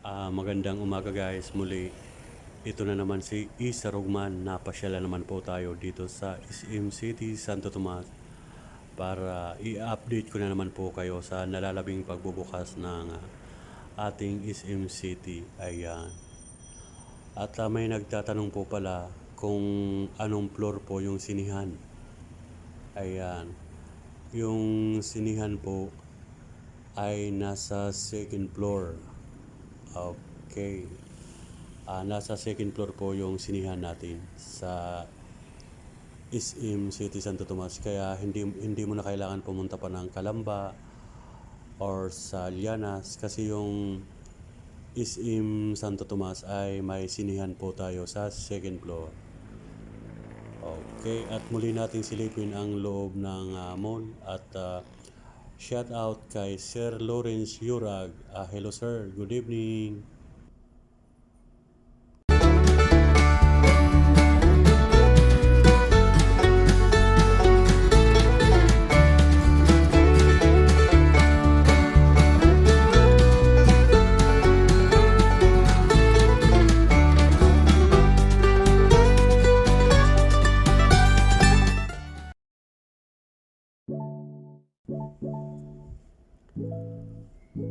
Ah, magandang umaga guys. Muli, ito na naman si Isa Rugman. Napasyala naman po tayo dito sa SM City, Santo Tomas para i-update ko na naman po kayo sa nalalabing pagbubukas ng ating SM City. Ayan. At ah, may nagtatanong po pala kung anong floor po yung sinihan. Ayan. Yung sinihan po ay nasa second floor. Okay. Ah, nasa second floor po yung sinihan natin sa SM City Santo Tomas. Kaya hindi hindi mo na kailangan pumunta pa ng Kalamba or sa Lianas kasi yung SM Santo Tomas ay may sinihan po tayo sa second floor. Okay, at muli natin silipin ang loob ng ah, mall at ah, shout out kay Sir Lawrence Yurag. Ah, hello sir, good evening.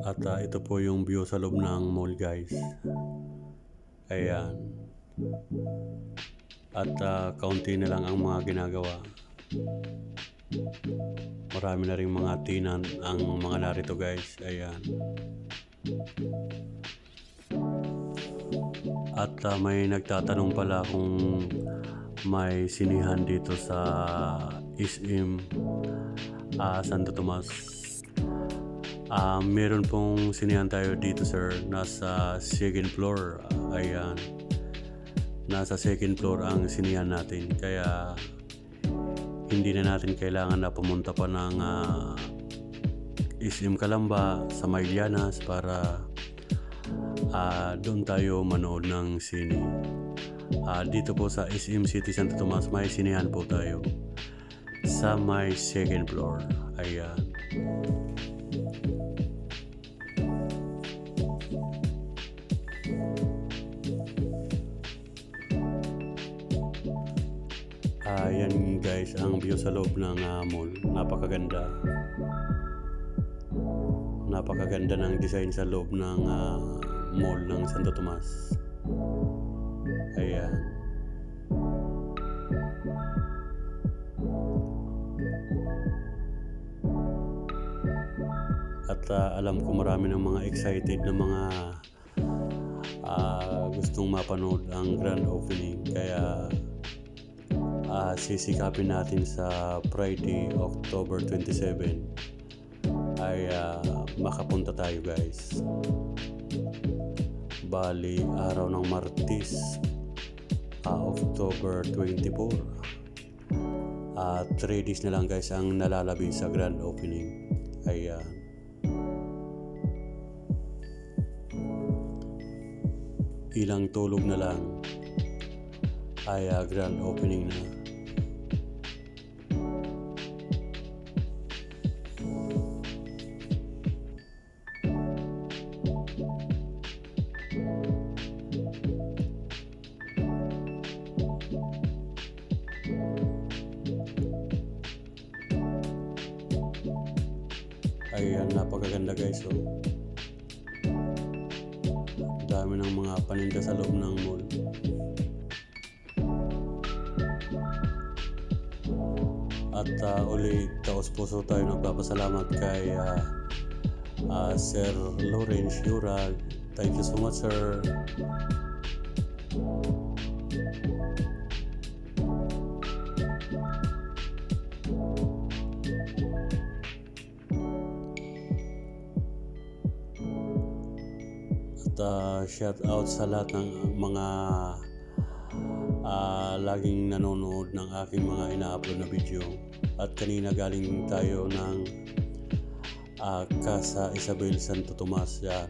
At ah, ito po yung view sa loob ng mall guys. Ayan. At ah, kaunti na lang ang mga ginagawa. Marami na rin mga tinan ang mga narito guys. Ayan. At ah, may nagtatanong pala kung may sinihan dito sa SM ah, Santo Tomas. Ah, meron pong sinihan tayo dito sir, nasa second floor. Ayan. Nasa second floor ang sinihan natin. Kaya hindi na natin kailangan na pumunta pa ng ah, SM Kalamba sa Maylianas para ah, doon tayo manood ng sine. Ah, dito po sa SM City Santo Tomas may sinihan po tayo sa may second floor. Ayan. Ayan guys, ang view sa loob ng ah, mall. Napakaganda. Napakaganda ng design sa loob ng ah, mall ng Santo Tomas. Ayan. At ah, alam ko marami ng mga excited na mga ah, gustong mapanood ang grand opening. Kaya ah, sisikapin natin sa Friday, October 27 ay ah, makapunta tayo guys. Bali, araw ng Martis, ah, October 24. Ah, 3 days na lang guys ang nalalabi sa grand opening. Ayan. Ilang tulog na lang ay ah, grand opening na. Ayan, napakaganda guys. Oh. Dami ng mga paninda sa loob ng mall. At ah, uli, taos puso tayo nagpapasalamat kay ah, ah, Sir Lawrence Yurag. Thank you so much, sir. Ah, shout out sa lahat ng mga ah, laging nanonood ng aking mga ina-upload na video. At kanina galing tayo ng ah, Casa Isabel Santo Tomas. Yan.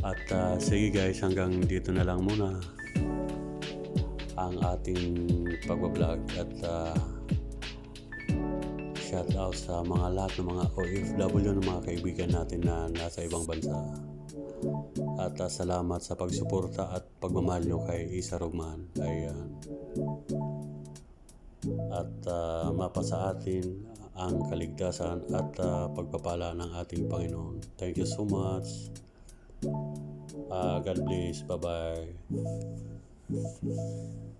At ah, sige guys, hanggang dito na lang muna. Ang ating pagbablog at uh, shout out sa mga lahat ng mga OFW ng mga kaibigan natin na nasa ibang bansa. At uh, salamat sa pagsuporta at pagmamahal nyo kay Isa Rugman. Ayan. At uh, mapasa atin ang kaligtasan at uh, pagpapala ng ating Panginoon. Thank you so much. Uh, God bless. Bye-bye. Thank you.